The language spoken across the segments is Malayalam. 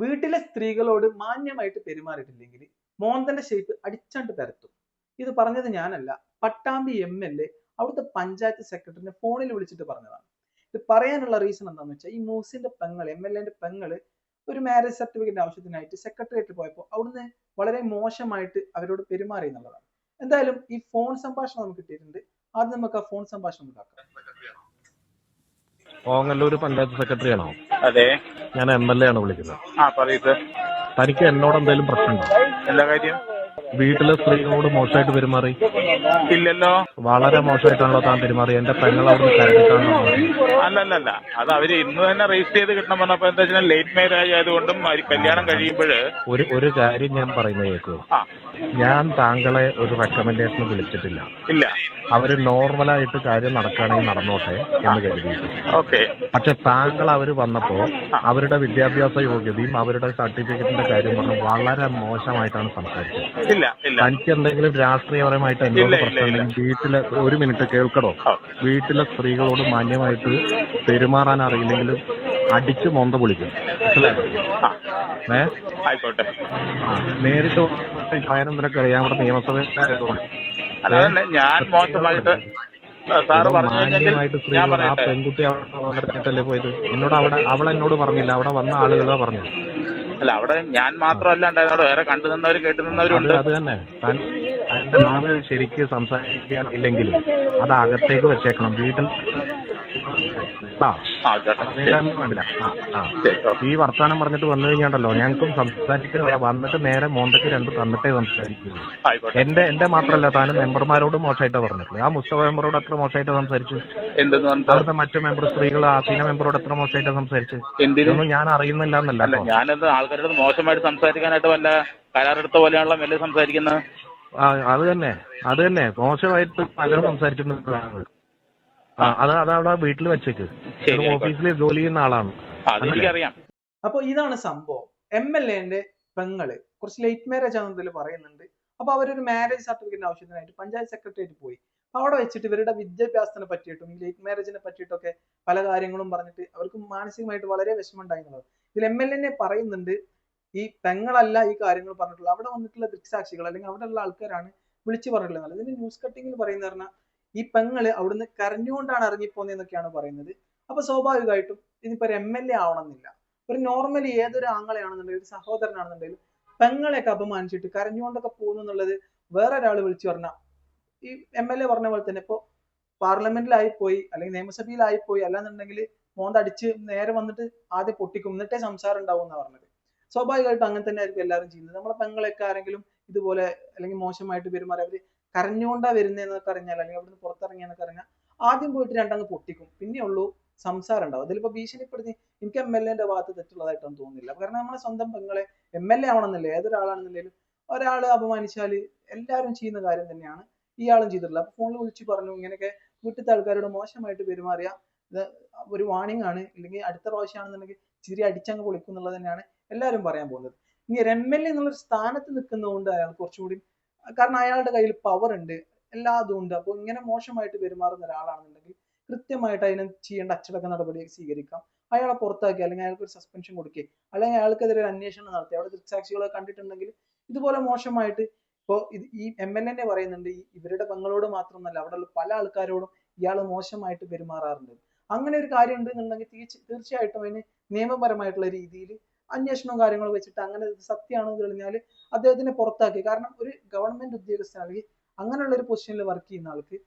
വീട്ടിലെ സ്ത്രീകളോട് മാന്യമായിട്ട് പെരുമാറിയിട്ടില്ലെങ്കിൽ മോന്തന്റെ ഷേപ്പ് അടിച്ചാണ്ട് തരത്തും ഇത് പറഞ്ഞത് ഞാനല്ല. പട്ടാമ്പി എം എൽ എ അവിടുത്തെ പഞ്ചായത്ത് സെക്രട്ടറിനെ ഫോണിൽ വിളിച്ചിട്ട് പറഞ്ഞതാണ്. ഇത് പറയാനുള്ള റീസൺ എന്താണെന്ന് വെച്ചാൽ ഈ മൂസിന്റെ പെങ്ങൾ എം എൽ എന്റെ പെങ്ങൾ ഒരു മാരേജ് സർട്ടിഫിക്കറ്റ് ആവശ്യത്തിനായിട്ട് സെക്രട്ടേറിയറ്റ് പോയപ്പോൾ അവിടുന്ന് വളരെ മോശമായിട്ട് അവരോട് പെരുമാറി എന്നുള്ളതാണ്. എന്തായാലും ഈ ഫോൺ സംഭാഷണം നമുക്ക് കിട്ടിയിട്ടുണ്ട്. ആദ്യം നമുക്ക് ആ ഫോൺ സംഭാഷണം ഉണ്ടാക്കാം ഓങ്ങല്ലൂർ പഞ്ചായത്ത് സെക്രട്ടറി ആണോ അതെ. ഞാൻ എം എൽ എ ആണ് വിളിക്കുന്നത്. ആ പറയൂ സർ തനിക്ക് എന്നോട് എന്തെങ്കിലും പ്രശ്നമുണ്ടോ? എന്താ കാര്യം? വീട്ടിലെ സ്ത്രീകളോട് മോശമായിട്ട് പെരുമാറി? ഇല്ലല്ലോ. വളരെ മോശമായിട്ടാണല്ലോ താൻ പെരുമാറി. എന്റെ പെങ്ങൾ അവിടെ കരഞ്ഞിട്ടാണല്ലോ അല്ലല്ലല്ല. അത് അവർ ഇന്ന് തന്നെ രജിസ്റ്റർ ചെയ്ത് കിട്ടണം പറഞ്ഞപ്പോ എന്താ വെച്ചാൽ ലേറ്റ് മാരേജ് ആയതുകൊണ്ടും അവർ കല്യാണം കഴിയുമ്പോൾ ഒരു ഒരു കാര്യം ഞാൻ പറയുന്നത് കേൾക്കൂ ഞാൻ താങ്കളെ ഒരു റെക്കമെൻഡേഷൻ വിളിച്ചിട്ടില്ല. ഇല്ല. അവർ നോർമലായിട്ട് കാര്യം നടക്കുകയാണെങ്കിൽ നടന്നോട്ടെ എന്ന് കരുതി ഓക്കെ പക്ഷെ താങ്കൾ അവർ വന്നപ്പോ അവരുടെ വിദ്യാഭ്യാസ യോഗ്യതയും അവരുടെ സർട്ടിഫിക്കറ്റിന്റെ കാര്യം പറഞ്ഞു വളരെ മോശമായിട്ടാണ് സംസാരിച്ചത്. തനിക്ക് എന്തെങ്കിലും രാഷ്ട്രീയപരമായിട്ട് എന്തെങ്കിലും പ്രശ്നമുണ്ടെങ്കിൽ വീട്ടിലെ ഒരു മിനിറ്റ് കേൾക്കണോ വീട്ടിലെ സ്ത്രീകളോട് മാന്യമായിട്ട് പെരുമാറാൻ അറിയില്ലെങ്കിലും അടിച്ച് മൊന്ത പൊളിക്കും. ഏ? ആയിക്കോട്ടെ. നേരിട്ട് ഭയനം നിനക്ക് അറിയാം? അവിടെ നിയമസഭയിലായതുകൊണ്ട് അല്ല അതന്നെ ഞാൻ മോശമായിട്ട് സാറ് പറഞ്ഞു ഞാൻ ആ പെൺകുട്ടി അവിടെ പോയത്? എന്നോട് അവിടെ അവൾ എന്നോട് പറഞ്ഞില്ല. അവിടെ വന്ന ആളുകളാ പറഞ്ഞത്. അല്ല അവിടെ ഞാൻ മാത്രമല്ല ഉണ്ടായിരുന്നവിടെ വേറെ കണ്ടു നിന്നവരും കേട്ടു നിന്നവരും അത് തന്നെ. അതിന്റെ നാവ് ശരിക്ക് സംസാരിക്കാൻ ഇല്ലെങ്കിൽ അത് അകത്തേക്ക് വെച്ചേക്കണം. വീട്ടിൽ ആ. ആ, ഈ വർത്താനം പറഞ്ഞിട്ട് വന്നു കഴിഞ്ഞാണ്ടല്ലോ ഞങ്ങൾക്കും സംസാരിക്കാൻ വന്നിട്ട് നേരെ മോന്തയ്ക്ക് രണ്ട് തന്നിട്ടേ സംസാരിക്കുള്ളൂ ആയിക്കോട്ടെ. എന്റെ എന്റെ മാത്രമല്ല താനും മെമ്പർമാരോട് മോശമായിട്ട് പറഞ്ഞിട്ടുള്ളത് ആ മുസ്തഫ മെമ്പറോട് എത്ര മോശമായിട്ട് സംസാരിച്ചു? അവിടുത്തെ മറ്റു മെമ്പർ സ്ത്രീകൾ ആസീന മെമ്പറോട് എത്ര മോശമായിട്ട് സംസാരിച്ചു? എന്തിനൊന്നും ഞാൻ അറിയുന്നില്ല എന്നല്ല ഞാനത് ആൾക്കാരോട് മോശമായിട്ട് സംസാരിക്കാനായിട്ട് വല്ല കരാറെടുത്ത പോലെയാണല്ലോ മെല്ലെ സംസാരിക്കുന്നത് ആ, അത് തന്നെ. അത് തന്നെ. മോശമായിട്ട് പലരും സംസാരിച്ചിട്ടുണ്ട് അത് അത് അവിടെ വീട്ടിൽ വെച്ചേക്ക്. ഓഫീസിൽ ജോലി ചെയ്യുന്ന ആളാണ്. അതെനിക്കറിയാം അപ്പൊ ഇതാണ് സംഭവം. എം എൽ എന്റെ പെങ്ങൾ കുറച്ച് ലേറ്റ് മാരേജ് ആണെന്നതിൽ പറയുന്നുണ്ട്. അപ്പൊ അവരൊരു മാരേജ് സർട്ടിഫിക്കറ്റ് ആവശ്യത്തിനായിട്ട് പഞ്ചായത്ത് സെക്രട്ടറിയേറ്റ് പോയി. അപ്പൊ അവിടെ വെച്ചിട്ട് ഇവരുടെ വിദ്യാഭ്യാസത്തിനെ പറ്റിയിട്ടും ഈ ലേറ്റ് മാരേജിനെ പറ്റിയിട്ടൊക്കെ പല കാര്യങ്ങളും പറഞ്ഞിട്ട് അവർക്ക് മാനസികമായിട്ട് വളരെ വിഷമമുണ്ടായി എന്നുള്ളത്. ഇതിൽ എം എൽ എന്നെ പറയുന്നുണ്ട് ഈ പെങ്ങളല്ല ഈ കാര്യങ്ങൾ പറഞ്ഞിട്ടുള്ളത്. അവിടെ വന്നിട്ടുള്ള ദൃക്സാക്ഷികൾ അല്ലെങ്കിൽ അവിടെയുള്ള ആൾക്കാരാണ് വിളിച്ചു പറഞ്ഞിട്ടുള്ളത്. ഇതിന്റെ ന്യൂസ് കട്ടിങ്ങിൽ പറയുന്ന പറഞ്ഞാൽ ഈ പെങ്ങൾ അവിടുന്ന് കരഞ്ഞുകൊണ്ടാണ് ഇറങ്ങിപ്പോന്നതെന്നൊക്കെയാണ് പറയുന്നത്. അപ്പൊ സ്വാഭാവികമായിട്ടും ഇതിപ്പോ ഒരു എം എൽ എ ആവണമെന്നില്ല. ഒരു നോർമലി ഏതൊരു ആങ്ങളെയാണെന്നുണ്ടെങ്കിലും ഒരു സഹോദരനാണെന്നുണ്ടെങ്കിലും പെങ്ങളെയൊക്കെ അപമാനിച്ചിട്ട് കരഞ്ഞുകൊണ്ടൊക്കെ പോകുന്നു എന്നുള്ളത് വേറെ ഒരാൾ വിളിച്ചു പറഞ്ഞ ഈ എം എൽ എ പറഞ്ഞ പോലെ തന്നെ ഇപ്പോ പാർലമെന്റിലായി പോയി അല്ലെങ്കിൽ നിയമസഭയിലായി പോയി അല്ലാന്നുണ്ടെങ്കിൽ മോന്തടിച്ച് നേരെ വന്നിട്ട് ആദ്യം പൊട്ടിക്കും എന്നിട്ടേ സംസാരം ഉണ്ടാവും എന്നാ പറഞ്ഞത്. സ്വാഭാവികമായിട്ടും അങ്ങനെ തന്നെ ആയിരിക്കും എല്ലാവരും ചെയ്യുന്നത്. നമ്മളെ പെങ്ങളെയൊക്കെ ആരെങ്കിലും ഇതുപോലെ അല്ലെങ്കിൽ മോശമായിട്ട് പെരുമാറി അവർ കരഞ്ഞുകൊണ്ടാ വരുന്നതെന്നൊക്കെ അറിഞ്ഞാൽ അല്ലെങ്കിൽ അവിടുന്ന് പുറത്തിറങ്ങിയെന്നൊക്കെ അറിഞ്ഞാൽ ആദ്യം പോയിട്ട് രണ്ടങ്ങ് പൊട്ടിക്കും. പിന്നെ ഉള്ളൂ സംസാരം ഉണ്ടാവും. അതിലിപ്പോ ഭീഷണിപ്പെടുത്തി എനിക്ക് എം എൽ എന്റെ ഭാഗത്ത് തെറ്റുള്ളതായിട്ടൊന്നും തോന്നുന്നില്ല. കാരണം നമ്മളെ സ്വന്തം പെങ്ങളെ എം എൽ എ ആവണമെന്നില്ല? ഏതൊരാളാണെന്നുണ്ടെങ്കിലും ഒരാൾ അപമാനിച്ചാൽ എല്ലാവരും ചെയ്യുന്ന കാര്യം തന്നെയാണ് ഇയാളും ചെയ്തിട്ടുള്ളത്. അപ്പൊ ഫോണിൽ വിളിച്ചു പറഞ്ഞു ഇങ്ങനെയൊക്കെ വീട്ടിലത്തെ ആൾക്കാരോട് മോശമായിട്ട് പെരുമാറിയ ഇത് ഒരു വാണിംഗ് ആണ്. ഇല്ലെങ്കിൽ അടുത്ത പ്രാവശ്യമാണെന്നുണ്ടെങ്കിൽ ചിരി അടിച്ചങ്ങ് പൊളിക്കും എന്നുള്ളത് തന്നെയാണ് എല്ലാവരും പറയാൻ പോകുന്നത്. ഇനി എം എൽ എ എന്നുള്ള ഒരു സ്ഥാനത്ത് നിൽക്കുന്നതുകൊണ്ട് അയാൾ കുറച്ചുകൂടി കാരണം അയാളുടെ കയ്യിൽ പവർ ഉണ്ട്. എല്ലാതും ഉണ്ട്. അപ്പോൾ ഇങ്ങനെ മോശമായിട്ട് പെരുമാറുന്ന ഒരാളാണെന്നുണ്ടെങ്കിൽ കൃത്യമായിട്ട് അതിന് ചെയ്യേണ്ട അച്ചടക്ക നടപടി സ്വീകരിക്കാം. അയാളെ പുറത്താക്കി അല്ലെങ്കിൽ അയാൾക്ക് ഒരു സസ്പെൻഷൻ കൊടുക്കുക അല്ലെങ്കിൽ അയാൾക്കെതിരെ ഒരു അന്വേഷണം നടത്തി അവിടെ ദൃക്സാക്ഷികളെ കണ്ടിട്ടുണ്ടെങ്കിൽ ഇതുപോലെ മോശമായിട്ട് ഇപ്പോൾ ഇത് ഈ എം എൽ എന്നെ പറയുന്നുണ്ട് ഇവരുടെ പെങ്ങളോട് മാത്രമല്ല അവിടെയുള്ള പല ആൾക്കാരോടും ഇയാൾ മോശമായിട്ട് പെരുമാറാറുണ്ട്. അങ്ങനെ ഒരു കാര്യം ഉണ്ടെന്നുണ്ടെങ്കിൽ തീർച്ച തീർച്ചയായിട്ടും അതിന് നിയമപരമായിട്ടുള്ള രീതിയിൽ അന്വേഷണവും കാര്യങ്ങളും വെച്ചിട്ട് അങ്ങനെ സത്യമാണെന്ന് തെളിഞ്ഞാൽ അദ്ദേഹത്തിനെ പുറത്താക്കി. കാരണം ഒരു ഗവൺമെന്റ് ഉദ്യോഗസ്ഥൻ അല്ലെങ്കിൽ അങ്ങനെയുള്ള ഒരു പൊസിഷനിൽ വർക്ക് ചെയ്യുന്ന ആൾക്ക്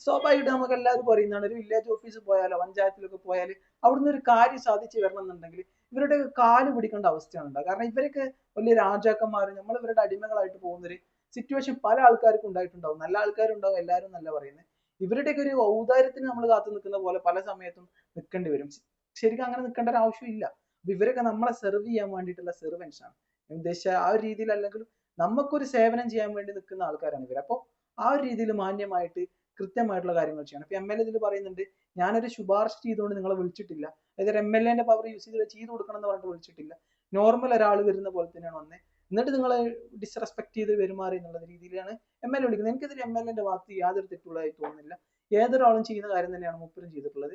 സ്വാഭാവികമായിട്ട് നമുക്ക് എല്ലാവർക്കും അറിയുന്നതാണ് ഒരു വില്ലേജ് ഓഫീസിൽ പോയാലോ പഞ്ചായത്തിലൊക്കെ പോയാൽ അവിടുന്ന് ഒരു കാര്യം സാധിച്ചു വരണം എന്നുണ്ടെങ്കിൽ ഇവരുടെ കാൽ പിടിക്കേണ്ട അവസ്ഥയാണ് ഉണ്ടാകുക കാരണം ഇവരൊക്കെ വലിയ രാജാക്കന്മാർ നമ്മൾ ഇവരുടെ അടിമകളായിട്ട് പോകുന്നൊരു സിറ്റുവേഷൻ പല ആൾക്കാർക്കും ഉണ്ടായിട്ടുണ്ടാവും. നല്ല ആൾക്കാരുണ്ടാവും എല്ലാവരും നല്ല പറയുന്നത് ഇവരുടെയൊക്കെ ഒരു ഔദാര്യത്തിന് നമ്മൾ കാത്തു നിൽക്കുന്ന പോലെ പല സമയത്തും നിൽക്കേണ്ടി വരും. ശരിക്കും അങ്ങനെ നിൽക്കേണ്ട ഒരു ആവശ്യമില്ല. അപ്പൊ ഇവരൊക്കെ നമ്മളെ സെർവ് ചെയ്യാൻ വേണ്ടിയിട്ടുള്ള സെർവൻസ് ആണ്. ഉദ്ദേശിച്ച ആ ഒരു രീതിയിൽ അല്ലെങ്കിൽ നമുക്കൊരു സേവനം ചെയ്യാൻ വേണ്ടി നിൽക്കുന്ന ആൾക്കാരാണ് ഇവർ അപ്പോൾ ആ ഒരു രീതിയിൽ മാന്യമായിട്ട് കൃത്യമായിട്ടുള്ള കാര്യങ്ങൾ ചെയ്യണം. ഇപ്പൊ എം എൽ എ ഇതിൽ പറയുന്നുണ്ട് ഞാനൊരു ശുപാർശ ചെയ്തുകൊണ്ട് നിങ്ങളെ വിളിച്ചിട്ടില്ല. അതായത് എം എൽ എന്റെ പവർ യൂസ് ചെയ്ത് ചെയ്ത് കൊടുക്കണം എന്ന് പറഞ്ഞിട്ട് വിളിച്ചിട്ടില്ല. നോർമൽ ഒരാൾ വരുന്ന പോലെ തന്നെയാണ് വന്നേ. എന്നിട്ട് നിങ്ങളെ ഡിസ്റെസ്പെക്ട് ചെയ്ത് പെരുമാറി എന്നുള്ള രീതിയിലാണ് എം എൽ എ വിളിക്കുന്നത്. എനിക്കതിൽ എം എൽ എന്റെ ഭാഗത്ത് യാതൊരു തെറ്റുള്ളതായി തോന്നുന്നില്ല. ഏതൊരാളും ചെയ്യുന്ന കാര്യം തന്നെയാണ് മുപ്പരും ചെയ്തിട്ടുള്ളത്.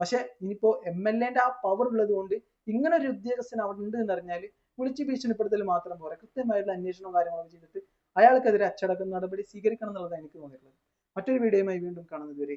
പക്ഷെ ഇനിയിപ്പോ എം എൽ എന്റെ ആ പവർ ഉള്ളത് കൊണ്ട് ഇങ്ങനെ ഒരു ഉദ്യോഗസ്ഥൻ അവിടെ ഉണ്ട് എന്ന് അറിഞ്ഞാൽ വിളിച്ച് ഭീഷണിപ്പെടുത്തൽ മാത്രം പോരാ. കൃത്യമായിട്ടുള്ള അന്വേഷണവും കാര്യങ്ങളൊക്കെ ചെയ്തിട്ട് അയാൾക്കെതിരെ അച്ചടക്ക നടപടി സ്വീകരിക്കണം എന്നുള്ളതാണ് എനിക്ക് തോന്നിയിട്ടുള്ളത്. മറ്റൊരു വീഡിയോയുമായി വീണ്ടും കാണുന്നത് വരെ